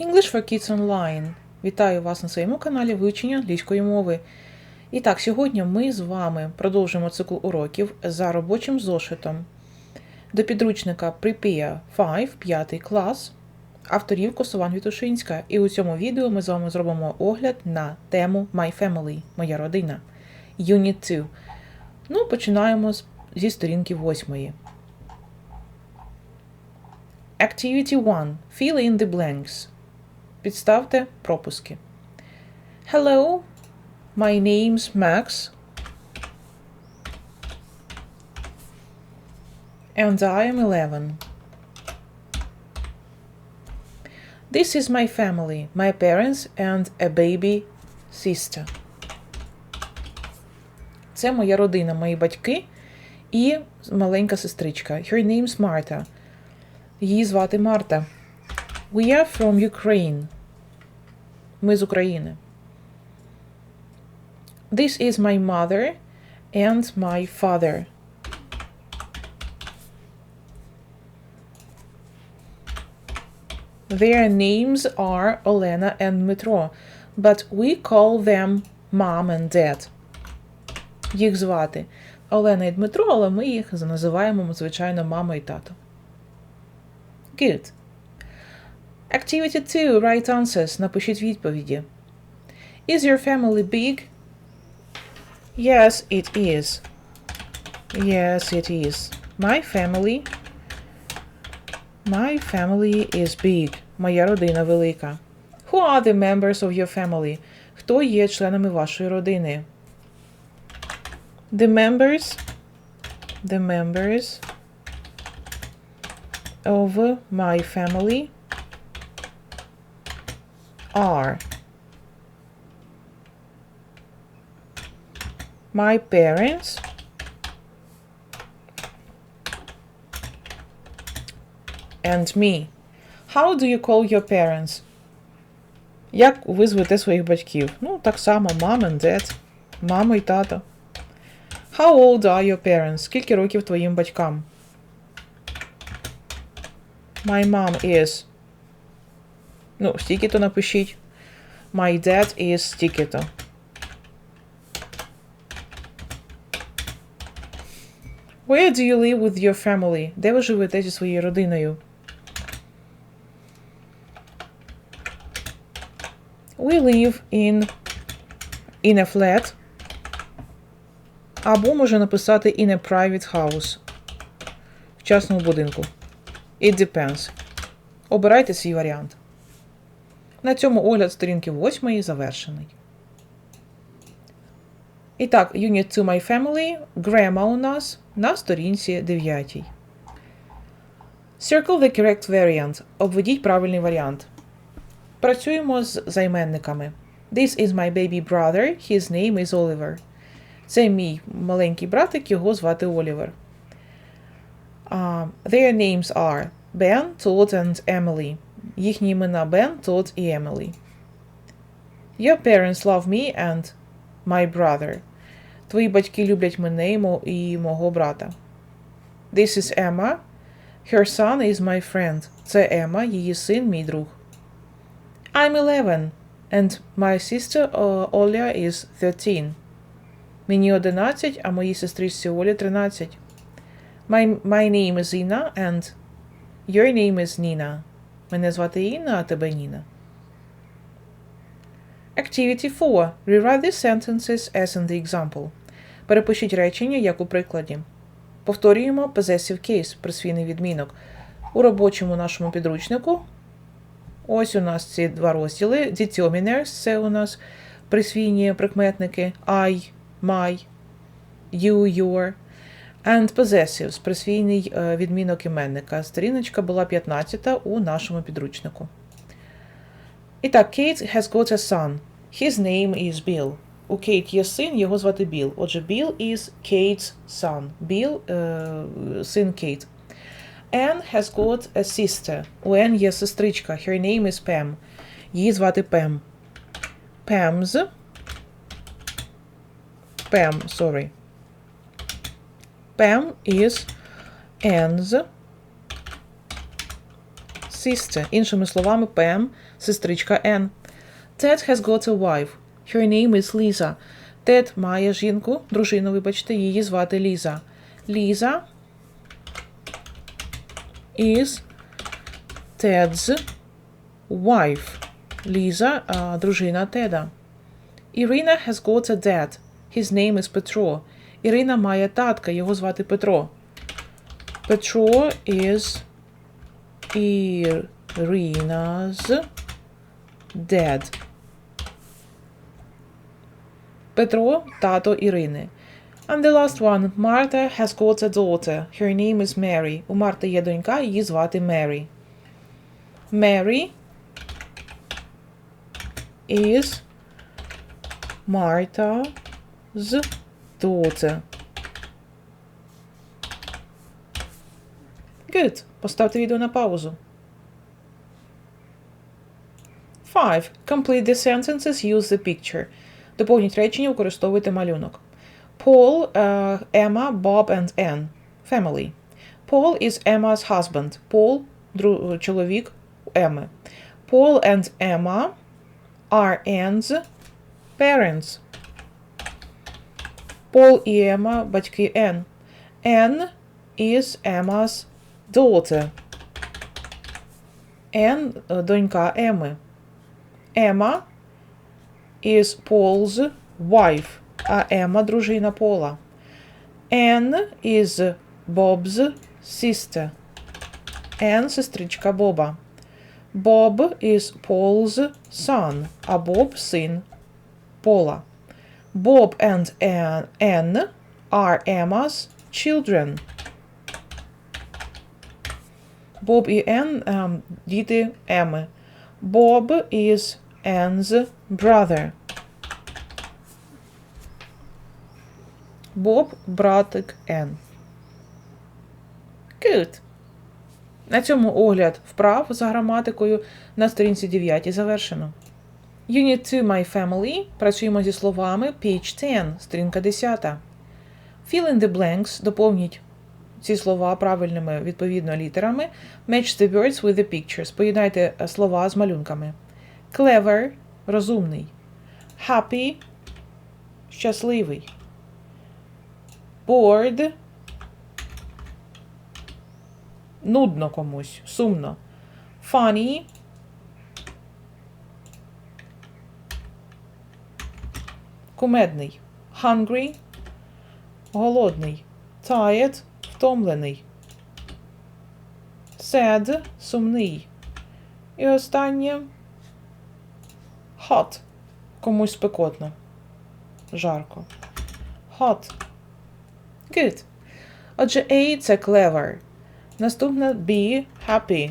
English for Kids Online. Вітаю вас на своєму каналі вивчення англійської мови. І так, сьогодні ми з вами продовжуємо цикл уроків за робочим зошитом до підручника Prepare 5, 5 клас, авторів Косован Вітушинська. І у цьому відео ми з вами зробимо огляд на тему My Family, моя родина. Unit 2. Ну, починаємо зі сторінки 8. Activity 1. Fill in the blanks. Підставте пропуски. Hello, my name's Max. And I am 11. This is my family, my parents and a baby sister. Це моя родина, мої батьки і маленька сестричка. Her name's Marta. Її звати Марта. We are from Ukraine. Ми з України. This is my mother and my father. Their names are Olena and Dmitro, but we call them mom and dad. Їх звати Олена і Дмитро, але ми їх називаємо, звичайно, мама і тато. Good. Activity 2. Write answers. Напишіть відповіді. Is your family big? Yes, it is. Yes, it is. My family. My family is big. Моя родина велика. Who are the members of your family? Хто є членами вашої родини? The members. The members of my family are my parents and me. How do you call your parents? Як ви звете своїх батьків? Ну, так само mom and dad. Мама і тато. How old are your parents? Скільки років твоїм батькам? My mom is. Ну, стільки-то напишіть. My dad is стільки-то. Where do you live with your family? Де ви живете зі своєю родиною? We live in in a flat. Або може написати in a private house. В частному будинку. It depends. Обирайте свій варіант. На цьому огляд сторінки 8 завершений. І так, Unit to My Family. Grammar у нас на сторінці 9. Circle the correct variant. Обведіть правильний варіант. Працюємо з займенниками. This is my baby brother. His name is Oliver. Це мій маленький братик, його звати Олівер. Uh, their names are Ben, Todd and Emily. Їхні імена Бен, Todd і Emily. Your parents love me and my brother. Твої батьки люблять мене і мого брата. This is Emma. Her son is my friend. Це Ема, її син, мій друг. I'm 11 and my sister uh, is 13. Мені 11, а моїй сестричці Олі 13. My, my name is Ina and your name is Nina. Мене звати Інна, а тебе Ніна. Activity 4. Rewrite these sentences as in the example. Перепишіть речення, як у прикладі. Повторюємо possessive case, присвійний відмінок. У робочому нашому підручнику. Ось у нас ці два розділи. Determiners – це у нас присвійні прикметники I, my, you, your. And possessives – присвійний е, відмінок іменника. Сторіночка була 15 у нашому підручнику. І так, Kate has got a son. His name is Bill. У Кейт є син, його звати Біл. Отже, Bill is Kate's son. Біл е, син Кейт. Anne has got a sister. У Anne є сестричка. Her name is Pam. Її звати Пем. Pam's. Pam, sorry. Pam is Anne's sister. Іншими словами, Пем, сестричка Ен. Ted has got a wife. Her name is Lisa. Тед має жінку, дружину, вибачте, її звати Ліза. Ліза is Ted's wife. Ліза, дружина Теда. Ірина has got a dad. His name is Petro. Ірина має татка, його звати Петро. Petro is Irina's dad. Петро – тато Ірини. And the last one. Martha has got a daughter. Her name is Mary. У Марти є донька, її звати Мері. Mary is Martha's daughter. Good. Поставте відео на паузу. 5. Complete the sentences, use the picture. Доповніть речення, використовуйте малюнок. Paul, uh, Emma, Bob and Anne. Family. Paul is Emma's husband. Paul – чоловік Еми. Paul and Emma are Anne's parents. Пол і Ема – батьки Ен. Anne is Emma's daughter. Ен – донька Еми. Emma is Paul's wife, а Ема – дружина Пола. Anne is Bob's sister. Anne – сестричка Боба. Bob is Paul's son, а Боб – син Пола. Bob and Anne, are Emma's children. Боб і Енн ем, діти Еми. Bob is Anne's brother. Боб – братик Енн. Good. На цьому огляд вправ за граматикою на сторінці 9 завершено. Unit 2 My Family. Працюємо зі словами Page 10, сторінка 10. Fill in the blanks. Доповніть ці слова правильними відповідно літерами. Match the words with the pictures. Поєднайте е, слова з малюнками. Clever – розумний. Happy – щасливий. Bored – нудно комусь, сумно. Funny – кумедний. Hungry – голодний. Tired – втомлений. Sad – сумний. І останнє hot – комусь спекотно. Жарко. Hot. Good. Отже, A – це clever. Наступне B – happy.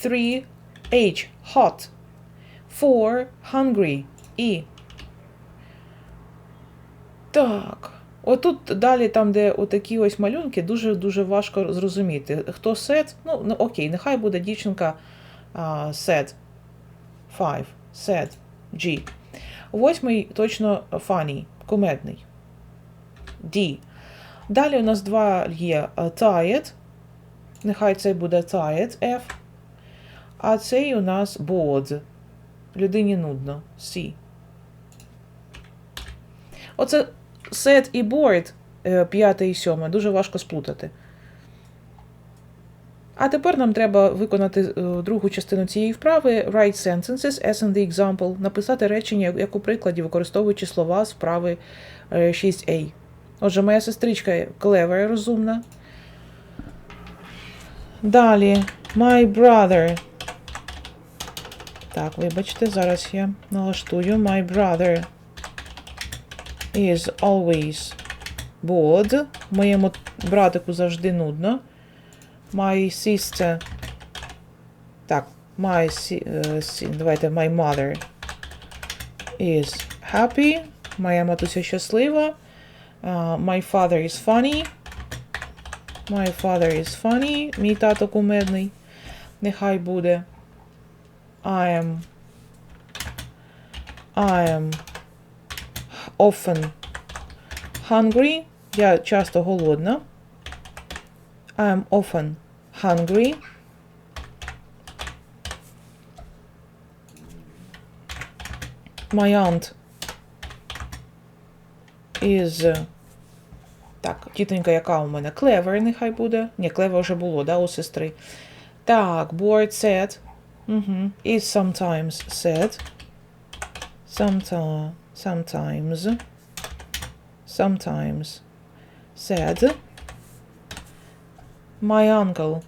3 – H – hot. 4 – hungry. E. Так. Отут далі, там, де отакі ось малюнки, дуже-дуже важко зрозуміти. Хто sad? Ну, ну окей, нехай буде дівчинка uh, sad. 5. Sad. G. Восьмий точно funny, кумедний. D. Далі у нас два є uh, tired. Нехай це буде tired F. А цей у нас bored. Людині нудно. C. Оце sad і bored, е, п'яте і сьоме, дуже важко сплутати. А тепер нам треба виконати е, другу частину цієї вправи write sentences as in the example, написати речення, як у прикладі, використовуючи слова з вправи е, 6a. Отже, моя сестричка clever, розумна. Далі, my brother. Так, вибачте, зараз я налаштую. My brother is always bored. Моєму братику завжди нудно. My sister. Так, my е, давайте my mother is happy. Моя матуся щаслива. Uh, my father is funny. My father is funny. Мій тато кумедний. Нехай буде. I am. I am often hungry. Я часто голодна. I am often hungry. My aunt is. Так, тітонька, яка у мене? Clever, нехай буде. Ні, clever вже було, да, у сестри. Так, bored said. Угу. Is sometimes said. Sometimes. Sometimes. Sometimes. Sad. My uncle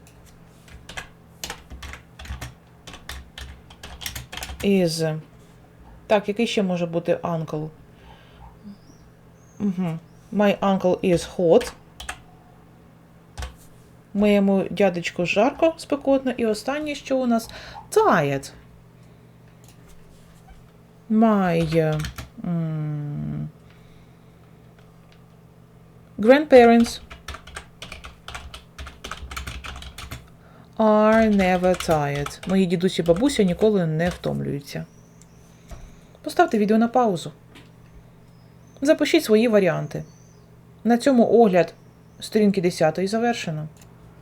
is. Так, який ще може бути uncle? My uncle is hot. Моєму дядечку жарко, спекотно. І останнє, що у нас tired. My grandparents are never tired. Мої дідусі бабуся ніколи не втомлюються. Поставте відео на паузу. Запишіть свої варіанти. На цьому огляд сторінки 10 завершено.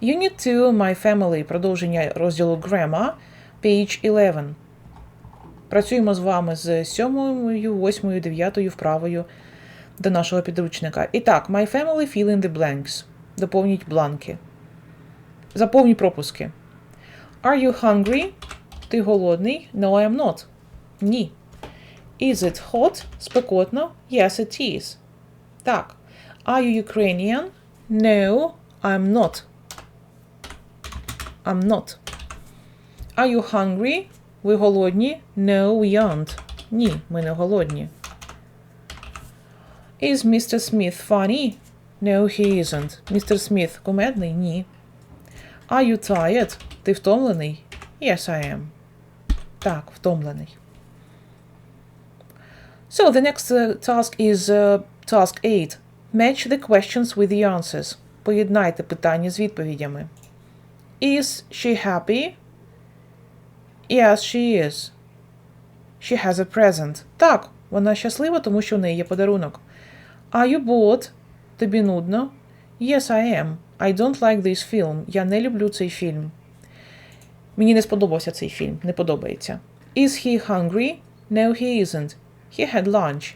Unit 2 My Family продовження розділу Grammar, page 11. Працюємо з вами з 7, 8, 9 вправою до нашого підручника. І так, My Family fill in the blanks. Доповніть бланки. Заповніть пропуски. Are you hungry? Ти голодний? No, I am not. Ні. Is it hot? Спекотно? Yes, it is. Так. Are you Ukrainian? No, I'm not. I'm not. Are you hungry? Ви голодні? No, we aren't. Ні, ми не голодні. Is Mr. Smith funny? No, he isn't. Mr. Smith кумедний? Ні. Are you tired? Ти втомлений? Yes, I am. Так, втомлений. So the next uh, task is uh, task 8. Match the questions with the answers. Поєднайте питання з відповідями. Is she happy? Yes, she is. She has a present. Так, вона щаслива, тому що в неї є подарунок. Are you bored? Тобі нудно? Yes, I am. I don't like this film. Я не люблю цей фільм. Мені не сподобався цей фільм. Не подобається. Is he hungry? No, he isn't. He had lunch.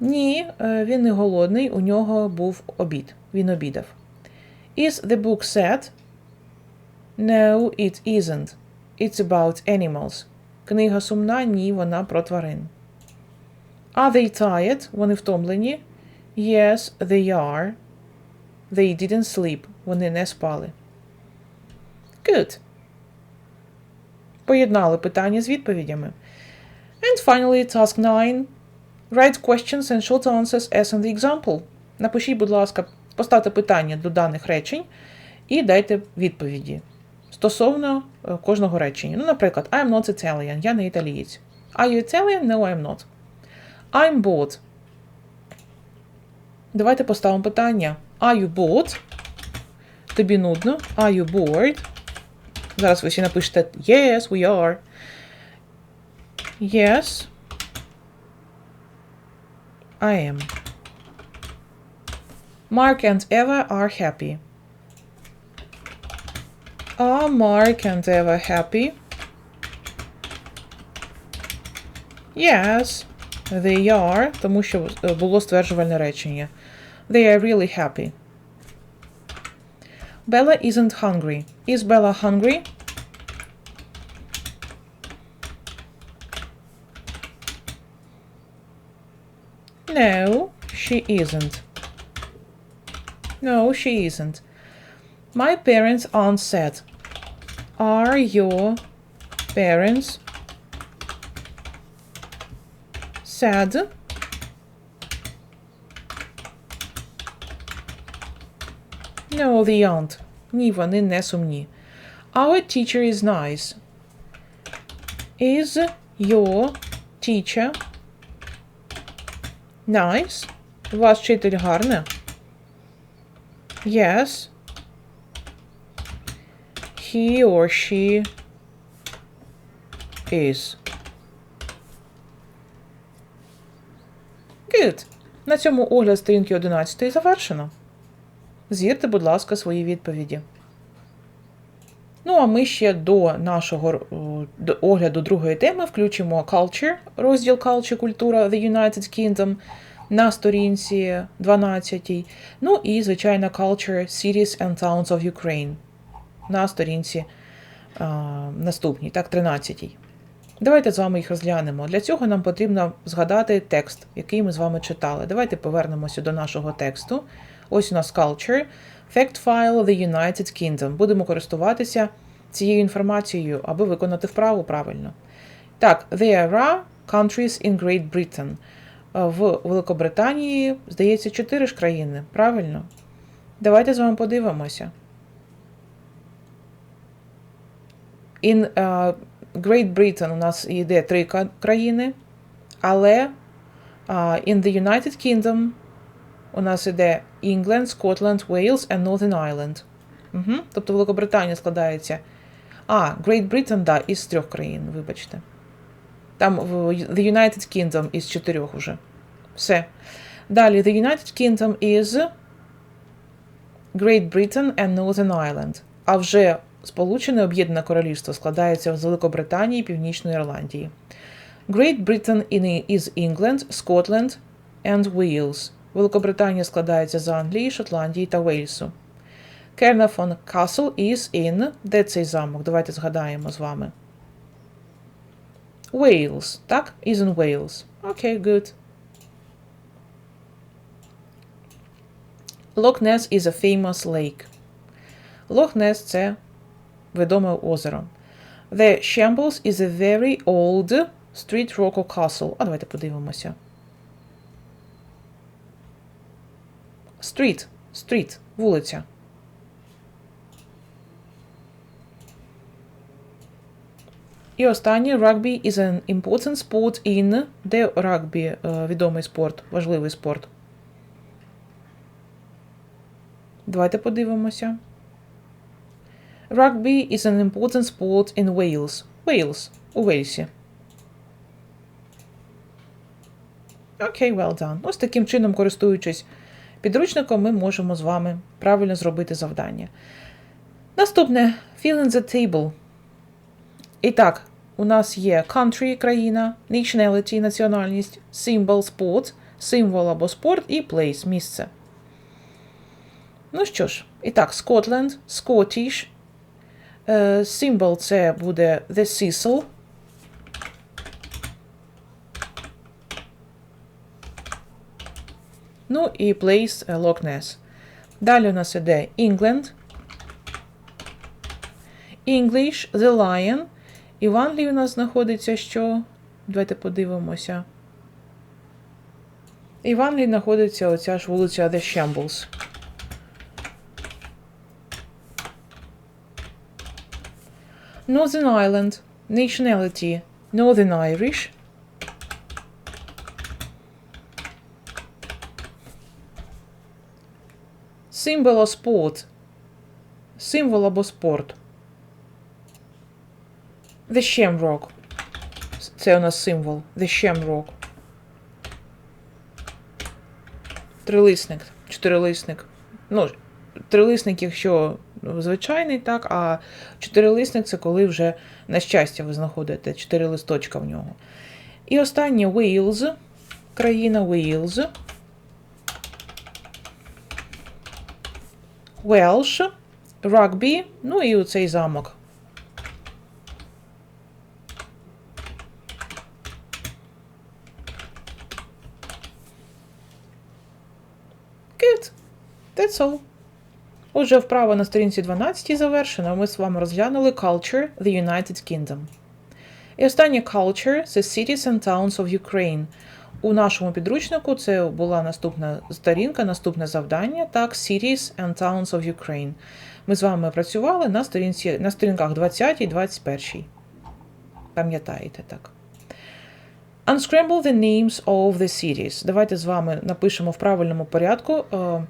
Ні, е, він не голодний, у нього був обід. Він обідав. Is the book sad? No, it isn't. It's about animals. Книга сумна, ні, вона про тварин. Are they tired? Вони втомлені? Yes, they are. They didn't sleep. Вони не спали. Good. Поєднали питання з відповідями. And finally, task 9. Write questions and short answers as in the example. Напишіть, будь ласка, поставте питання до даних речень і дайте відповіді стосовно е, кожного речення. Ну, наприклад, I'm not Italian, я не італієць. Are you Italian? No, I'm not. I'm bored. Давайте поставимо питання. Are you bored? Тобі нудно. Are you bored? Зараз ви всі напишете Yes, we are. Yes. I am. Mark and Eva are happy. Are Mark and Eva happy? Yes, they are, тому що е, було стверджувальне речення. They are really happy. Bella isn't hungry. Is Bella hungry? No, she isn't. No, she isn't. My parents aren't sad. Are your parents sad? No, they aren't. Ні, вони не сумні. Our teacher is nice. Is your teacher nice? Ваш вчитель гарний? Yes. He or she is. Good. На цьому огляд сторінки 11 завершено. Звірте, будь ласка, свої відповіді. Ну, а ми ще до нашого е, до огляду другої теми включимо Culture, розділ Culture, культура The United Kingdom на сторінці 12. Ну і, звичайно, Culture, Cities and Towns of Ukraine на сторінці наступній, так, 13. Давайте з вами їх розглянемо. Для цього нам потрібно згадати текст, який ми з вами читали. Давайте повернемося до нашого тексту. Ось у нас Culture, Fact File The United Kingdom. Будемо користуватися цією інформацією, аби виконати вправу правильно. Так, there are countries in Great Britain. В Великобританії, здається, чотири ж країни, правильно? Давайте з вами подивимося. In uh, Great Britain у нас йде три країни, але uh, in the United Kingdom у нас іде England, Scotland, Wales and Northern Ireland. Угу. Тобто Великобританія складається. А, Great Britain, да, із трьох країн, вибачте. Там The United Kingdom із чотирьох уже. Все. Далі, The United Kingdom is Great Britain and Northern Ireland. А вже Сполучене Об'єднане Королівство складається з Великобританії і Північної Ірландії. Great Britain is England, Scotland and Wales. Великобританія складається з Англії, Шотландії та Вельсу. Caernarfon Castle is in. Де цей замок? Давайте згадаємо з вами. Wales. Так? Is in Wales. Окей, okay, good. Loch Ness is a famous lake. Loch Ness – це відоме озеро. The Shambles is a very old street rock castle. А давайте подивимося. Street. Street. Вулиця. І останнє rugby is an important sport in. Де рагбі відомий спорт, важливий спорт. Давайте подивимося. Rugby is an important sport in Wales. Wales. У Вельсі. Окей, okay, well done. Ось таким чином, користуючись підручником, ми можемо з вами правильно зробити завдання. Наступне fill in the table. І так, у нас є country країна, nationality національність, symbol sport, символ або спорт і place місце. Ну що ж, і так, Scotland, Scottish. Символ це буде The Cecil. Ну і place Loch Ness. Далі у нас іде England. English, The Lion. І в Англії у нас знаходиться що? Давайте подивимося. І в Англії знаходиться оця ж вулиця The Shambles. Northern Ireland. Nationality Northern Irish. Символ спорт. Символ або спорт. The Shamrock. Це у нас символ. The Shamrock. Трилисник. Чотирилисник. Ну, трилисник, якщо звичайний, так, а чотирилисник це коли вже, на щастя, ви знаходите чотири листочка в нього. І останнє Wales. Країна Wales. Welsh, Rugby, ну і оцей замок. Good. That's all. Отже, вправа на сторінці 12 завершена. Ми з вами розглянули Culture The United Kingdom. І останнє Culture це Cities and Towns of Ukraine. У нашому підручнику це була наступна сторінка, наступне завдання. Так, Cities and Towns of Ukraine. Ми з вами працювали на сторінці, на сторінках 20 і 21. Пам'ятаєте так. Unscramble the names of the cities. Давайте з вами напишемо в правильному порядку е,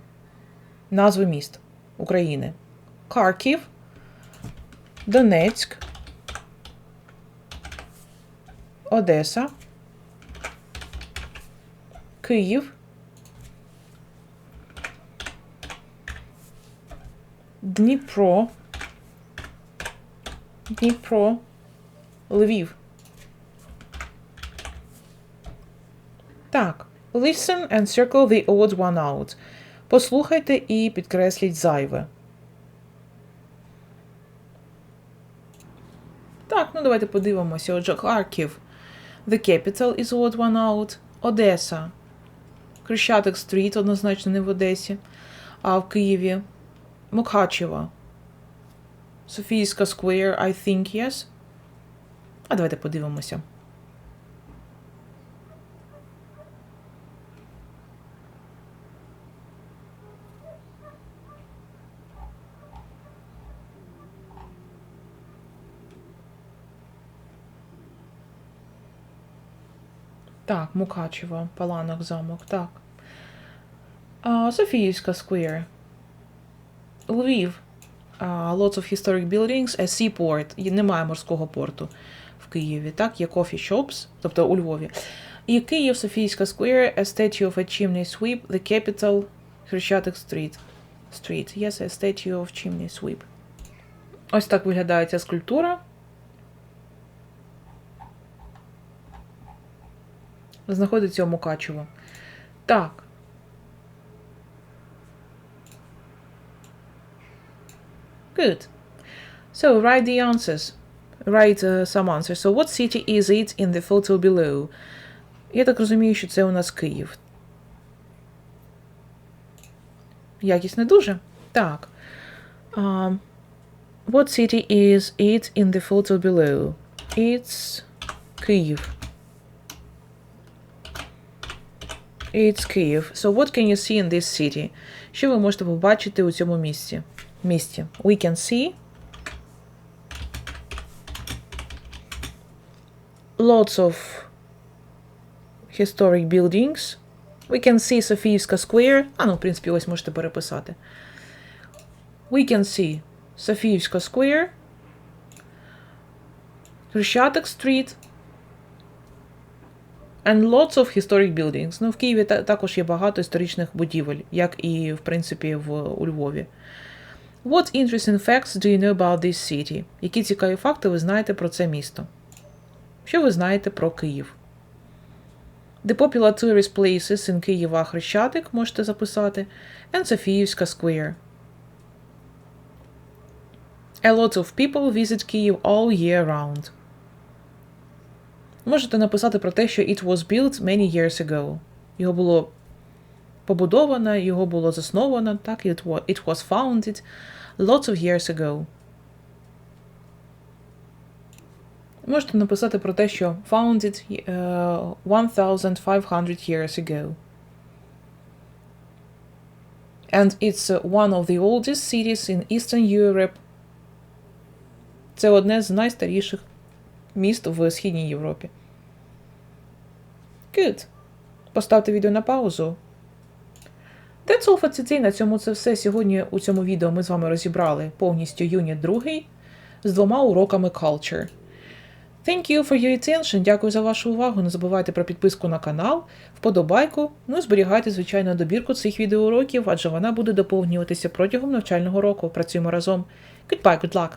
назви міст України. Харків, Донецьк, Одеса. Київ, Дніпро, Дніпро. Львів. Так. Listen and circle the odd one out. Послухайте і підкресліть зайве. Так, ну давайте подивимося. Отже, Харків. The capital is odd one out. Одеса. Хрещатик стріт, однозначно не в Одесі, а в Києві. Мукачево. Софійська Square, I think, yes. А давайте подивимося. Так, Мукачево, Паланок замок, так. А, Софіївська Square. Львів. А, lots of historic buildings, a seaport. Немає морського порту в Києві. Так, є coffee shops, тобто у Львові. І Київ, Софійська Square, a statue of a chimney sweep, the capital, Хрещатик Street. Street. Yes, a statue of chimney sweep. Ось так виглядає ця скульптура. Знаходиться у Мукачево. Так. Good. So write the answers. Write uh, some answers. So what city is it in the photo below? Я так розумію, що це у нас Київ. Якість не дуже. Так. Um, what city is it in the photo below? It's Київ. It's Kyiv. So what can you see in this city? Що ви можете побачити у цьому місці? Місті. We can see lots of historic buildings. We can see Софіївська Square. А, ну, в принципі, ось можете переписати. We can see Софіївська Square. Хрещатик Street. And lots of historic buildings. Ну, в Києві та- також є багато історичних будівель, як і, в принципі, в, у Львові. What interesting facts do you know about this city? Які цікаві факти ви знаєте про це місто? Що ви знаєте про Київ? The popular tourist places in Києва Хрещатик можете записати. And Софіївська Square. A lot of people visit Kyiv all year round. Можете написати про те, що it was built many years ago. Його було побудовано, його було засновано, так, it was, founded lots of years ago. Можете написати про те, що founded uh, 1500 years ago. And it's one of the oldest cities in Eastern Europe. Це одне з найстаріших міст в Східній Європі. Good. Поставте відео на паузу. That's all for today. На цьому це все. Сьогодні у цьому відео ми з вами розібрали повністю юніт 2 з двома уроками Culture. Thank you for your attention. Дякую за вашу увагу. Не забувайте про підписку на канал, вподобайку. Ну і зберігайте, звичайно, добірку цих відеоуроків, адже вона буде доповнюватися протягом навчального року. Працюємо разом. Goodbye, good luck!